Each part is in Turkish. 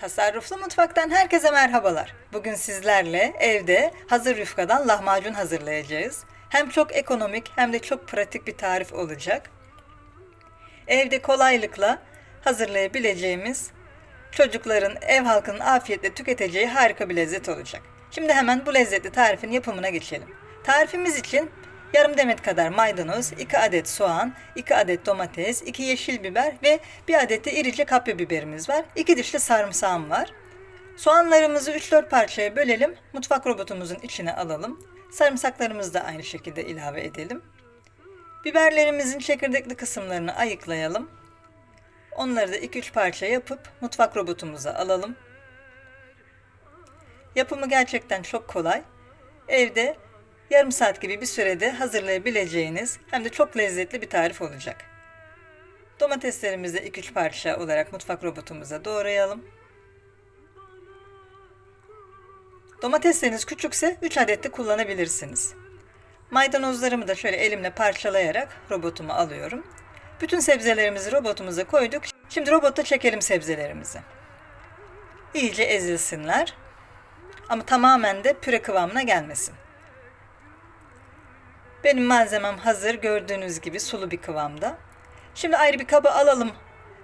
Tasarruflu Mutfak'tan herkese merhabalar. Bugün sizlerle evde hazır yufkadan lahmacun hazırlayacağız. Hem çok ekonomik hem de çok pratik bir tarif olacak. Evde kolaylıkla hazırlayabileceğimiz, çocukların, ev halkının afiyetle tüketeceği harika bir lezzet olacak. Şimdi hemen bu lezzetli tarifin yapımına geçelim. Tarifimiz için yarım demet kadar maydanoz, 2 adet soğan, 2 adet domates, 2 yeşil biber ve 1 adet de irice kapya biberimiz var. 2 diş de sarımsağım var. Soğanlarımızı 3-4 parçaya bölelim. Mutfak robotumuzun içine alalım. Sarımsaklarımızı da aynı şekilde ilave edelim. Biberlerimizin çekirdekli kısımlarını ayıklayalım. Onları da 2-3 parça yapıp mutfak robotumuza alalım. Yapımı gerçekten çok kolay. Evde yarım saat gibi bir sürede hazırlayabileceğiniz hem de çok lezzetli bir tarif olacak. Domateslerimizi 2-3 parça olarak mutfak robotumuza doğrayalım. Domatesleriniz küçükse 3 adet de kullanabilirsiniz. Maydanozlarımı da şöyle elimle parçalayarak robotuma alıyorum. Bütün sebzelerimizi robotumuza koyduk. Şimdi robotta çekelim sebzelerimizi. İyice ezilsinler. Ama tamamen de püre kıvamına gelmesin. Benim malzemem hazır. Gördüğünüz gibi sulu bir kıvamda. Şimdi ayrı bir kaba alalım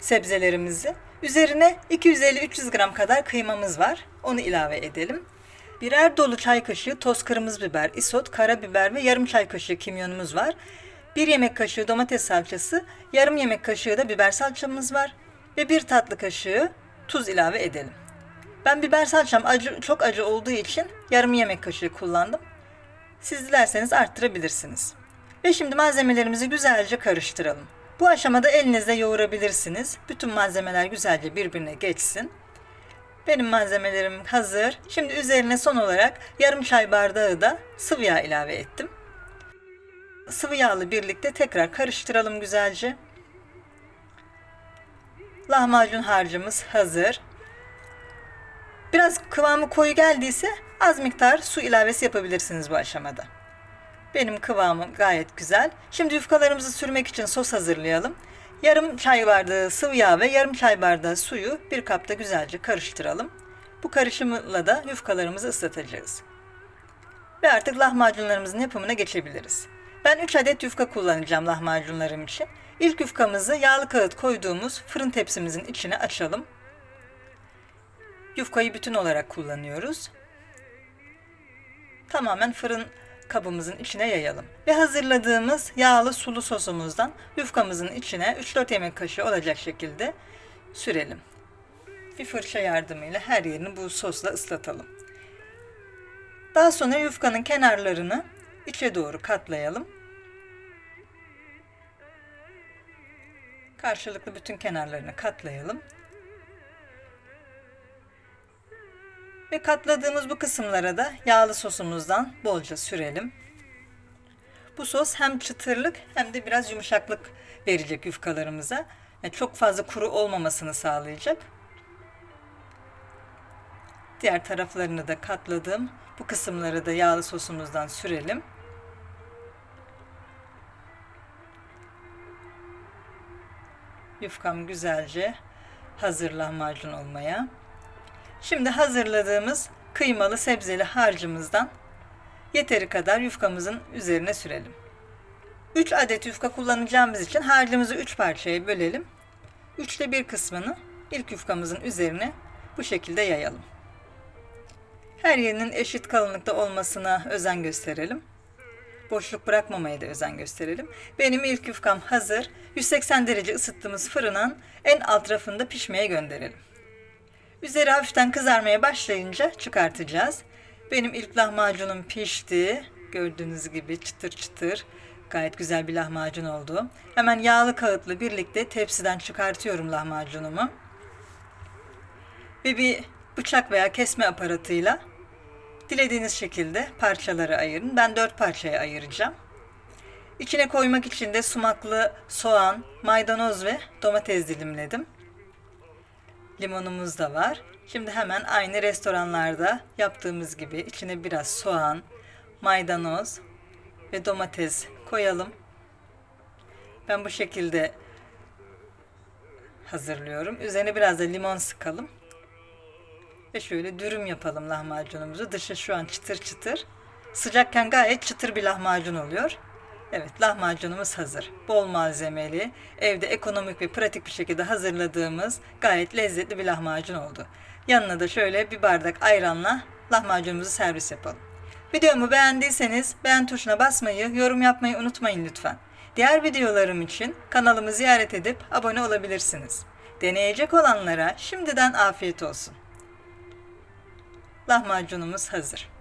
sebzelerimizi. Üzerine 250-300 gram kadar kıymamız var. Onu ilave edelim. Birer dolu çay kaşığı toz kırmızı biber, isot, karabiber ve yarım çay kaşığı kimyonumuz var. Bir yemek kaşığı domates salçası, yarım yemek kaşığı da biber salçamız var. Ve bir tatlı kaşığı tuz ilave edelim. Ben biber salçam acı, çok acı olduğu için yarım yemek kaşığı kullandım. Siz dilerseniz arttırabilirsiniz. Ve şimdi malzemelerimizi güzelce karıştıralım. Bu aşamada elinizle yoğurabilirsiniz. Bütün malzemeler güzelce birbirine geçsin. Benim malzemelerim hazır. Şimdi üzerine son olarak yarım çay bardağı da sıvı yağ ilave ettim. Sıvı yağla birlikte tekrar karıştıralım güzelce. Lahmacun harcımız hazır. Biraz kıvamı koyu geldiyse az miktar su ilavesi yapabilirsiniz bu aşamada. Benim kıvamım gayet güzel. Şimdi yufkalarımızı sürmek için sos hazırlayalım. Yarım çay bardağı sıvı yağ ve yarım çay bardağı suyu bir kapta güzelce karıştıralım. Bu karışımla da yufkalarımızı ıslatacağız. Ve artık lahmacunlarımızın yapımına geçebiliriz. Ben 3 adet yufka kullanacağım lahmacunlarım için. İlk yufkamızı yağlı kağıt koyduğumuz fırın tepsimizin içine açalım. Yufkayı bütün olarak kullanıyoruz. Tamamen fırın kabımızın içine yayalım. Ve hazırladığımız yağlı sulu sosumuzdan yufkamızın içine 3-4 yemek kaşığı olacak şekilde sürelim. Bir fırça yardımıyla her yerini bu sosla ıslatalım. Daha sonra yufkanın kenarlarını içe doğru katlayalım. Karşılıklı bütün kenarlarını katlayalım. Ve katladığımız bu kısımlara da yağlı sosumuzdan bolca sürelim. Bu sos hem çıtırlık hem de biraz yumuşaklık verecek yufkalarımıza. Yani çok fazla kuru olmamasını sağlayacak. Diğer taraflarını da katladım. Bu kısımları da yağlı sosumuzdan sürelim. Yufkam güzelce hazır lahmacun olmaya. Şimdi hazırladığımız kıymalı sebzeli harcımızdan yeteri kadar yufkamızın üzerine sürelim. 3 adet yufka kullanacağımız için harcımızı 3 parçaya bölelim. 3'te 1 kısmını ilk yufkamızın üzerine bu şekilde yayalım. Her yerinin eşit kalınlıkta olmasına özen gösterelim. Boşluk bırakmamaya da özen gösterelim. Benim ilk yufkam hazır. 180 derece ısıttığımız fırının en alt rafında pişmeye gönderelim. Üzeri hafiften kızarmaya başlayınca çıkartacağız. Benim ilk lahmacunum pişti. Gördüğünüz gibi çıtır çıtır. Gayet güzel bir lahmacun oldu. Hemen yağlı kağıtla birlikte tepsiden çıkartıyorum lahmacunumu. Ve bir bıçak veya kesme aparatıyla dilediğiniz şekilde parçaları ayırın. Ben dört parçaya ayıracağım. İçine koymak için de sumaklı soğan, maydanoz ve domates dilimledim. Limonumuz da var. Şimdi hemen aynı restoranlarda yaptığımız gibi içine biraz soğan, maydanoz ve domates koyalım. Ben bu şekilde hazırlıyorum. Üzerine biraz da limon sıkalım. Ve şöyle dürüm yapalım lahmacunumuzu. Dışı şu an çıtır çıtır. Sıcakken gayet çıtır bir lahmacun oluyor. Evet lahmacunumuz hazır. Bol malzemeli, evde ekonomik ve pratik bir şekilde hazırladığımız gayet lezzetli bir lahmacun oldu. Yanına da şöyle bir bardak ayranla lahmacunumuzu servis yapalım. Videomu beğendiyseniz beğen tuşuna basmayı, yorum yapmayı unutmayın lütfen. Diğer videolarım için kanalımı ziyaret edip abone olabilirsiniz. Deneyecek olanlara şimdiden afiyet olsun. Lahmacunumuz hazır.